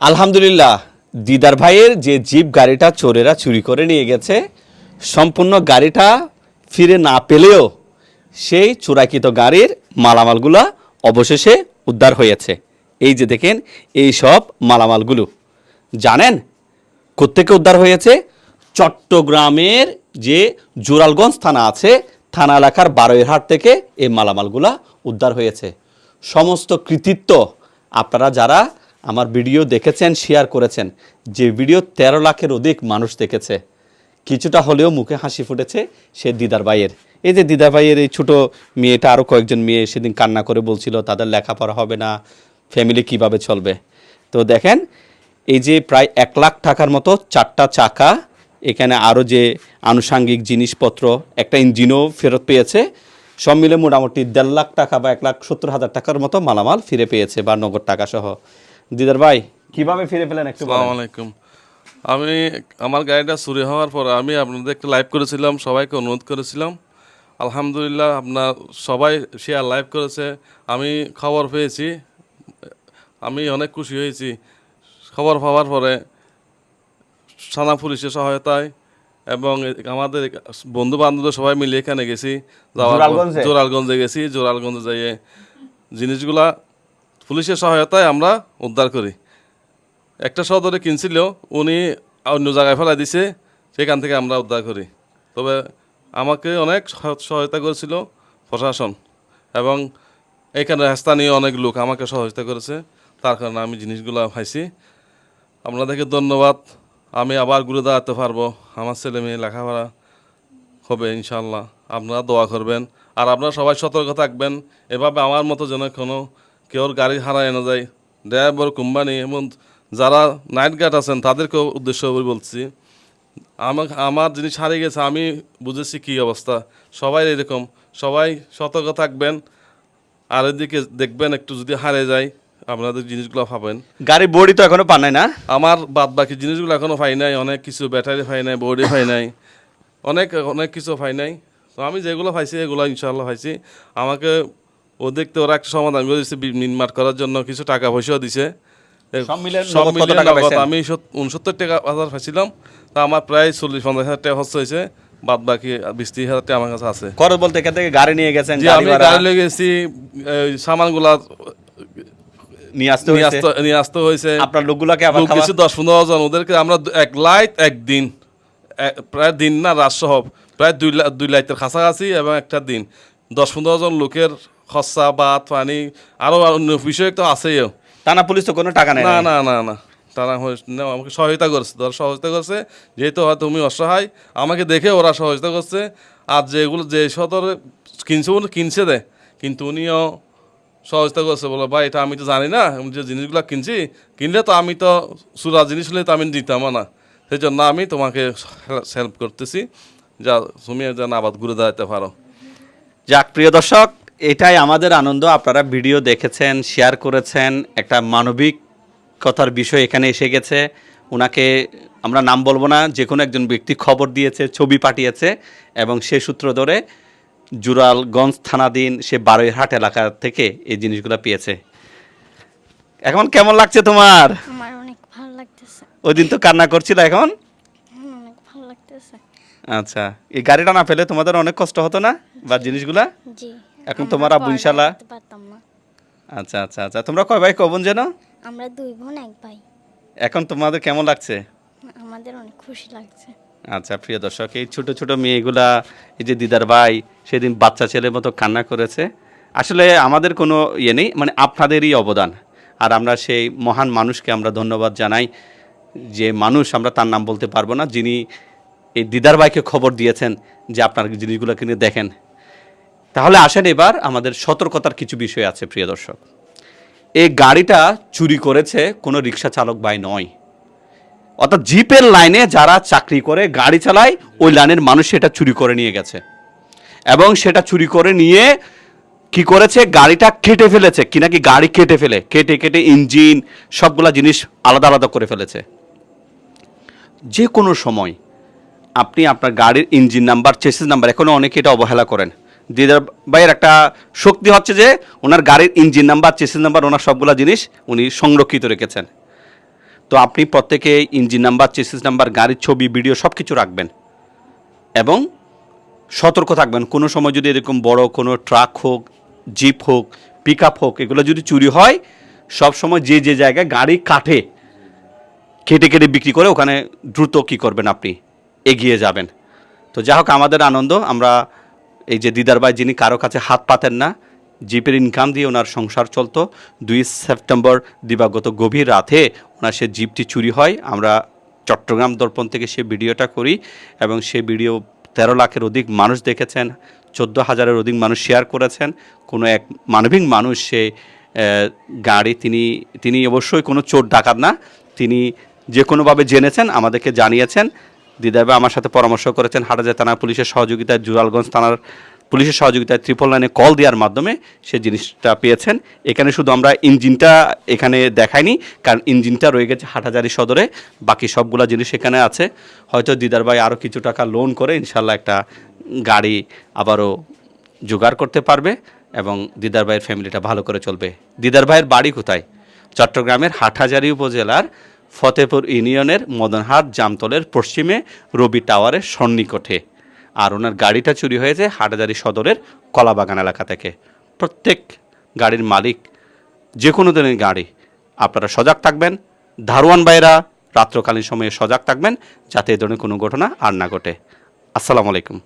আলহামদুলিল্লাহ, দিদার ভাইয়ের যে জিপ গাড়িটা চোরেরা চুরি করে নিয়ে গেছে, সম্পূর্ণ গাড়িটা ফিরে না পেলেও সেই চোরাকিত গাড়ির মালামালগুলো অবশেষে উদ্ধার হয়েছে। এই যে দেখেন, এই সব মালামালগুলো। জানেন কোত্থেকে উদ্ধার হয়েছে? চট্টগ্রামের যে জোরালগঞ্জ থানা আছে, থানা এলাকার বারোইরহাট থেকে এই মালামালগুলা উদ্ধার হয়েছে। সমস্ত কৃতিত্ব আপনারা যারা আমার ভিডিও দেখেছেন শেয়ার করেছেন। যে ভিডিও তেরো লাখের অধিক মানুষ দেখেছে। কিছুটা হলেও মুখে হাসি ফুটেছে সে দিদার ভাইয়ের। এই যে দিদার ভাইয়ের এই ছোটো মেয়েটা আরও কয়েকজন মেয়ে সেদিন কান্না করে বলছিল, তাদের লেখাপড়া হবে না ফ্যামিলি কীভাবে চলবে? তো দেখেন, এই যে প্রায় এক লাখ টাকার মতো চারটা চাকা, এখানে আরও যে আনুষাঙ্গিক জিনিসপত্র, একটা ইঞ্জিনও ফেরত পেয়েছে। সব মিলে মোটামুটি দেড় লাখ টাকা বা এক লাখ সত্তর হাজার টাকার মতো মালামাল ফিরে পেয়েছে বা নগদ টাকা সহ দিদার ভাই কীভাবে ফিরে পেলেন একটু? আসসালামু আলাইকুম। আমি আমার গাড়িটা চুরি হওয়ার পর আমি আপনাদের একটা লাইভ করেছিলাম সবাইকে অনুরোধ করেছিলাম। আলহামদুলিল্লাহ আপনার সবাই শেয়ার লাইভ করেছে। আমি খবর পেয়েছি আমি অনেক খুশি হয়েছি। খবর পাওয়ার পরে থানা পুলিশের সহায়তায় এবং আমাদের বন্ধু বান্ধবদের সবাই মিলে এখানে গেছি জোরালগঞ্জে? জোরালগঞ্জে গেছি। জোরালগঞ্জে যাইয়ে জিনিসগুলা পুলিশের সহায়তায় আমরা উদ্ধার করি। একটা সদরে কিনছিল উনি অন্য জায়গায় ফেলা দিছে, সেখান থেকে আমরা উদ্ধার করি। তবে আমাকে অনেক সহ- সহায়তা করেছিল প্রশাসন এবং এখানে স্থানীয় অনেক লোক আমাকে সহযোগিতা করেছে, তার কারণে আমি জিনিসগুলো পাইছি। আপনাদেরকে ধন্যবাদ। আমি আবার ঘুরে দাঁড়াতে পারব। আমার ছেলে মেয়ে লেখাপড়া হবে ইনশাল্লাহ আপনারা দোয়া করবেন। আর আপনারা সবাই সতর্ক থাকবেন। এভাবে আমার মতো যেন কোনো কেউ গাড়ি হারায় না যায়। ড্রাইভার কোম্পানি এবং যারা নাইট গার্ড আছেন তাদেরকেও উদ্দেশ্য করে বলছি আমার আমার জিনিস হারিয়ে গেছে আমি বুঝেছি কী অবস্থা। সবাই এরকম সবাই সতর্ক থাকবেন আর এদিকে দেখবেন একটু যদি হারিয়ে যায় আপনাদের জিনিসগুলো পাবেন গাড়ি বডি তো এখনও পান না? আমার বাদ বাকি জিনিসগুলো এখনও পাই নাই অনেক কিছু ব্যাটারি পাই নাই বডি পাই নাই অনেক অনেক কিছু পাই নাই। তো আমি যেগুলো পাইছি এগুলো ইনশাল্লাহ পাইছি। আমাকে ও দেখতে ওরা একটা সমাধান করে দিচ্ছে নির্মাণ করার জন্য কিছু টাকা পয়সাও দিছে? আমি উনসত্তর টাকা হাজার পাইছিলাম তা আমার প্রায় চল্লিশ পঞ্চাশ হাজার টাকা খরচ হয়েছে। বাদ বাকি বিশ ত্রিশ হাজার টাকা আমার কাছে আছে। খরচ বলতে এখান থেকে গাড়ি নিয়ে গেছেন যে গাড়ি আমি গাড়ি সামানগুলা নিয়ে আসতে নিয়ে হয়েছে। আসতে নিয়ে আসতে হয়েছে। আপনার লোকগুলোকে আবার গেছে দশ পনেরো জন ওদেরকে আমরা এক লাইট একদিন প্রায় দিন না রাত সহ। প্রায় দুই দুই লাইটের কাছাকাছি এবং একটা দিন। দশ পনেরো জন লোকের খরচা ভাত পানি আরও অন্য বিষয় তো আছেও থানা পুলিশ তো কোনো টাকা নেই? না না না। না না তারা আমাকে সহায়তা করছে তারা সহযোগিতা করছে যেহেতু হয়তো তুমি অসহায় আমাকে দেখে ওরা সহযোগিতা করছে। আর যেগুলো যে সদরে কিনছে উনি কিনছে দে কিন্তু উনিও সহযোগিতা করছে বলো ভাই এটা আমি তো জানি না আমি যে জিনিসগুলো কিনছি কিনলে তো আমি তো সুরা জিনিস হলে তো আমি দিতাম না। সেই জন্য আমি তোমাকে হেল্প করতেছি যা তুমি যেন আবার ঘুরে দাঁড়াতে পারো। যাক প্রিয় দর্শক এটাই আমাদের আনন্দ। আপনারা ভিডিও দেখেছেন শেয়ার করেছেন একটা মানবিক কথার বিষয় এখানে এসে গেছে। ওনাকে আমরা নাম বলব না যে কোনো একজন ব্যক্তি খবর দিয়েছে ছবি পাঠিয়েছে এবং সে সূত্র ধরে জুরালগঞ্জ থানাধীন সে বারোইহাট এলাকা থেকে এই জিনিসগুলো পেয়েছে। এখন কেমন লাগছে তোমার? আমার অনেক ভালো লাগতেছে। ওই দিন তো কান্না করছিল এখন? অনেক ভালো লাগতেছে। আচ্ছা এই গাড়িটা না পেলে তোমাদের অনেক কষ্ট হতো না বা জিনিসগুলা? জি। এখন তোমার আব্বু পড়ালেখা ইনশাল্লাহ? পারতাম না। আচ্ছা আচ্ছা আচ্ছা। তোমরা কয় ভাই কবন যেন আমরা দুই বোন এক ভাই। এখন তোমাদের কেমন লাগছে? আমাদের অনেক খুশি লাগছে। আচ্ছা প্রিয় দর্শক এই ছোট ছোট মেয়েগুলা এই যে দিদার ভাই সেদিন বাচ্চা ছেলের মতো কান্না করেছে। আসলে আমাদের কোনো ইয়ে নেই মানে আপনাদেরই অবদান। আর আমরা সেই মহান মানুষকে আমরা ধন্যবাদ জানাই যে মানুষ আমরা তার নাম বলতে পারব না যিনি এই দিদার ভাইকে খবর দিয়েছেন যে আপনার জিনিসগুলো কিনে দেখেন। তাহলে আসেন এবার আমাদের সতর্কতার কিছু বিষয় আছে, প্রিয় দর্শক। এই গাড়িটা চুরি করেছে কোনো রিক্সা চালক ভাই নয়। অর্থাৎ জিপের লাইনে যারা চাকরি করে, গাড়ি চালায়, ওই লাইনের মানুষ সেটা চুরি করে নিয়ে গেছে। এবং সেটা চুরি করে নিয়ে কি করেছে? গাড়িটা কেটে ফেলেছে। কি নাকি গাড়ি কেটে ফেলে? কেটে কেটে ইঞ্জিন, সবগুলা জিনিস আলাদা আলাদা করে ফেলেছে। যে কোনো সময় আপনি আপনার গাড়ির ইঞ্জিন নাম্বার, চেসিস নাম্বার এখনও অনেকে এটা অবহেলা করেন। দিদার ভাইয়ের একটা শক্তি হচ্ছে যে ওনার গাড়ির ইঞ্জিন নাম্বার চেসিস নাম্বার, ওনার সবগুলা জিনিস উনি সংরক্ষিত রেখেছেন। তো আপনি প্রত্যেকে ইঞ্জিন নাম্বার চেসিস নাম্বার, গাড়ির ছবি, ভিডিও সব কিছু রাখবেন। এবং সতর্ক থাকবেন। কোনো সময় যদি এরকম বড় কোনো ট্রাক হোক, জিপ হোক পিক আপ হোক, এগুলো যদি চুরি হয়, সব সময় যে যে জায়গায় গাড়ি কাটে, কেটে কেটে বিক্রি করে ওখানে দ্রুত কী করবেন আপনি? এগিয়ে যাবেন। তো যাই হোক, আমাদের আনন্দ, আমরা এই যে দিদার ভাই, যিনি কারও কাছে হাত পাতেন না, জিপের ইনকাম দিয়ে ওনার সংসার চলতো। দুই সেপ্টেম্বর দিবাগত গভীর রাতে ওনার সে জিপটি চুরি হয়। আমরা চট্টগ্রাম দর্পণ থেকে সে ভিডিওটা করি এবং সে ভিডিও তেরো লাখের অধিক মানুষ দেখেছেন, চোদ্দ হাজারের অধিক মানুষ শেয়ার করেছেন। কোনো এক মানবিক মানুষ সে গাড়ি তিনি তিনি অবশ্যই কোনো চোর ডাকাত না। তিনি যে কোনোভাবে জেনেছেন, আমাদেরকে জানিয়েছেন। দিদাবা আমার সাথে পরামর্শ করেছেন হাটাজা থানা পুলিশের সহযোগিতায় জুরালগঞ্জ থানার পুলিশের সহযোগিতায় ত্রিপল লাইনে কল দেওয়ার মাধ্যমে সে জিনিসটা পেয়েছেন। এখানে শুধু আমরা ইঞ্জিনটা এখানে দেখাইনি, কারণ ইঞ্জিনটা রয়ে গেছে হাটাজারি সদরে। বাকি সবগুলা জিনিস এখানে আছে। হয়তো দিদার ভাই আরও কিছু টাকা লোন করে ইনশাল্লাহ একটা গাড়ি আবারও জোগাড় করতে পারবে এবং দিদার ভাইয়ের ফ্যামিলিটা ভালো করে চলবে। দিদার ভাইয়ের বাড়ি কোথায়? চট্টগ্রামের হাটহাজারী উপজেলার ফতেপুর ইউনিয়নের মদনহাট জামতলের পশ্চিমে রবি টাওয়ারের সন্নিকটে। আর ওনার গাড়িটা চুরি হয়েছে হাটহাজারী সদরের কলাবাগান এলাকা থেকে। প্রত্যেক গাড়ির মালিক যে কোনো দিনের গাড়ি। আপনারা সজাগ থাকবেন। ধারওয়ান ভাইরা রাত্রকালীন সময়ে সজাগ থাকবেন যাতে এ ধরনের কোনো ঘটনা আর না ঘটে। আসসালামু আলাইকুম।